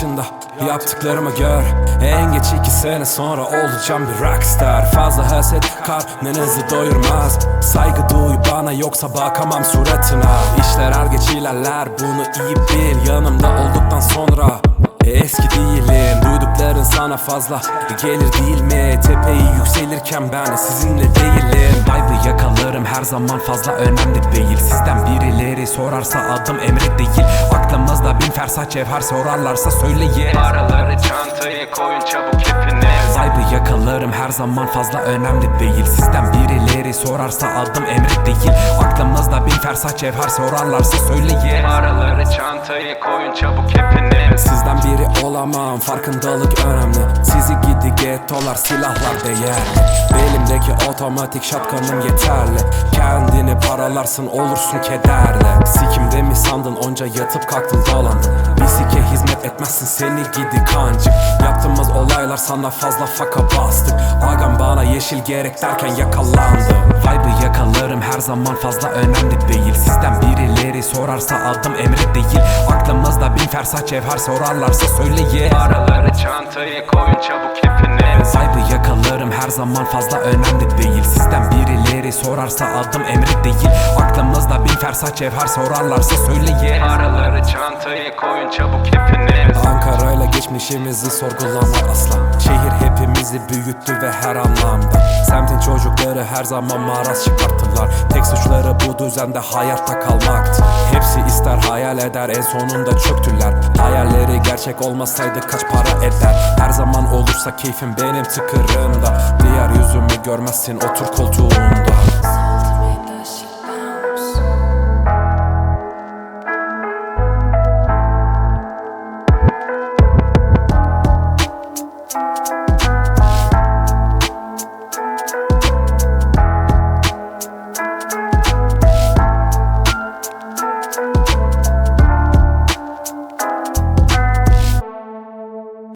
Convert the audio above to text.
dışında Yaptıklarımı gör En geç iki sene sonra olacağım bir rockstar. Fazla haset karnınızı doyurmaz. Saygı duy bana yoksa bakamam suratına. İşler er geç ilerler bunu iyi bil. Yanımda olduktan sonra Eski değilim. Duydukların sana fazla gelir değil mi? Tepeyi yükselirken ben sizinle değilim. Vibe'ı yakalarım her zaman fazla önemli değil. Sizden birileri sorarsa adım Emre değil Fersah cevher sorarlarsa söyleyin Paraları çantaya koyun çabuk hepiniz Vibe'ı yakalarım her zaman fazla önemli değil. Sizden birileri sorarsa adım Emre değil. Aklımızda bin fersah cevher sorarlarsa söyleyin Paraları çantaya koyun çabuk hepiniz Sizden biri olamam farkındalık önemli. Sizi gidi gettolar silahlar değerli Belimdeki otomatik shotgunım yeterli. Kendini paralarsın olursun kederli. Sikimde mi sandın onca yatıp kalktın dolandın Bir sike hizmet etmezsin seni gidi kancık. Yaptığımız olaylar sana fazla faka bastık. Agam bana yeşil gerek derken yakalandı Vibe'ı yakalarım her zaman fazla önemli değil. Sizden birileri sorarsa adım Emre değil. Aklımızda bin fersah cevher sorarlarsa söyleyin. Paraları çantaya koyun çabuk hepiniz Vibe'ı yakalarım her zaman fazla önemli değil. Sizden birileri sorarsa adım Emre değil. Aklımızda bin fersah cevher sorarlarsa söyleyin. Paraları çantaya koyun çabuk hepiniz. Ankara'yla geçmişimizi sorgulama aslan. Şehir hepimizi büyüttü ve her anlamda. Semtin çocukları her zaman maraz çıkarttılar. Tek suçları bu düzende hayatta kalmaktı. Hepsi ister hayal eder en sonunda çöktüler. Hayalleri gerçek olmasaydı kaç para eder? Her zaman olursa keyfim benim tıkırımda Diğer yüzümü görmezsin otur koltuğumda